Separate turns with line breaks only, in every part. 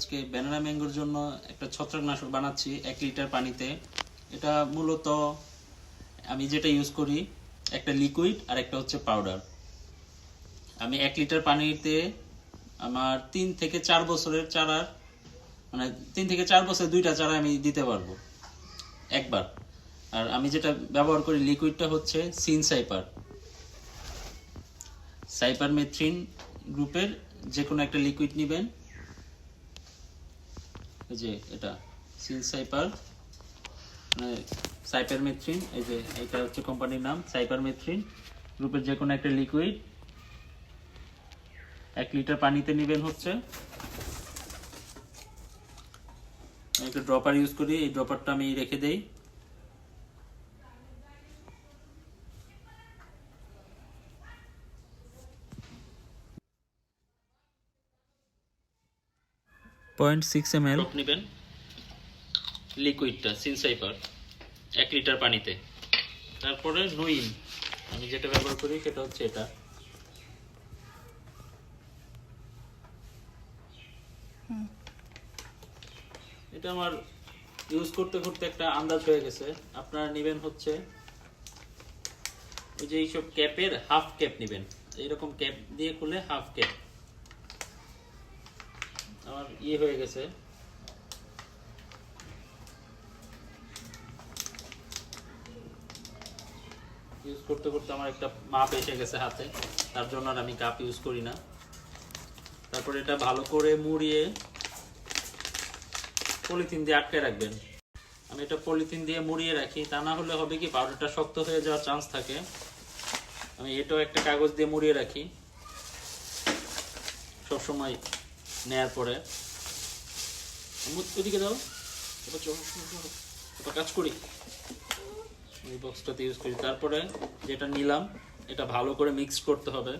আজকে ব্যানানা ম্যাঙ্গোর জন্য একটা ছত্রাকনাশক বানাচ্ছি, এক লিটার পানিতে। এটা মূলত আমি যেটা ইউজ করি, একটা লিকুইড আর একটা হচ্ছে পাউডার আমি এক লিটার পানিতে আমার তিন থেকে চার বছরের চারার মানে তিন থেকে চার বছর দুইটা চারা আমি দিতে পারব, একবার। আর আমি যেটা ব্যবহার করি লিকুইডটা হচ্ছে সিন সাইপার সাইপার মেথ্রিন গ্রুপের যে কোনো একটা লিকুইড নেবেন। এই যে এটা সিন সাইপার মানে সাইপার মেথ্রিন এই যে এটা হচ্ছে কোম্পানির নাম সাইপার মেথ্রিন গ্রুপের যে কোনো একটা লিকুইড, এক লিটার পানিতে নেবেন হচ্ছে। একটা ড্রপার ইউজ করি, এই ড্রপারটা আমি রেখে দেই। পয়েন্ট সিক্স এম এল নেবেন। লিকুইডটা সিনসাইপার এক লিটার পানিতে। তারপরে নুইন আমি যেটা ব্যবহার করি সেটা হচ্ছে এটা। এটা আমার ইউজ করতে করতে একটা আন্দাজ হয়ে গেছে। আপনারা নেবেন হচ্ছে ওই যে এইসব ক্যাপের হাফ ক্যাপ নেবেন। এইরকম ক্যাপ দিয়ে খুলে হাফ ক্যাপ ইয়ে হয়ে গেছে। ইউজ করতে করতে আমার একটা মাপ এসে গেছে হাতে। তার জন্য আর আমি কাপ ইউজ করি না। তারপর এটা ভালো করে মুড়িয়ে পলিথিন দিয়ে আটকে রাখবেন। আমি এটা পলিথিন দিয়ে মুড়িয়ে রাখি। তা না হলে হবে কি পাউডারটা শক্ত হয়ে যাওয়ার চান্স থাকে। আমি এটাও একটা কাগজ দিয়ে মুড়িয়ে রাখি। সবসময় নেয়ার পরে ওদিকে দাও। এবার। এবার কাজ করি। এই বক্সটাতে ইউজ করি। তারপরে যেটা নিলাম, এটা ভালো করে মিক্স করতে হবে।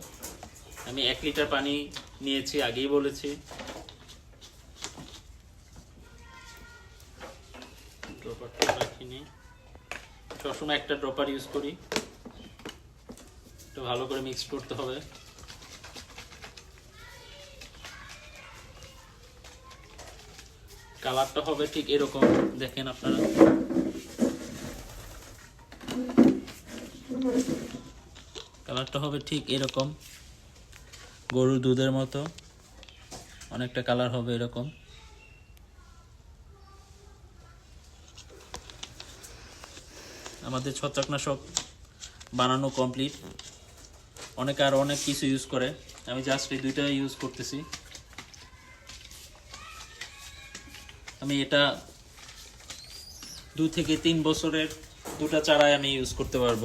আমি এক লিটার পানি নিয়েছি, আগেই বলেছি। ড্রপারটা সবসময় একটা ড্রপার ইউজ করি। একটু ভালো করে মিক্স করতে হবে। কালারটা হবে ঠিক এরকম। দেখেন আপনারা। কালারটা হবে ঠিক এরকম। গরুর দুধের মতো। অনেকটা কালার হবে এরকম। আমাদের ছত্রাকনাশক বানানো কমপ্লিট অনেকে আর অনেক কিছু ইউজ করে। আমি জাস্ট এই দুইটা ইউজ করতেছি। আমি এটা দু থেকে তিন বছরের দুটা চারায় আমি ইউজ করতে পারব।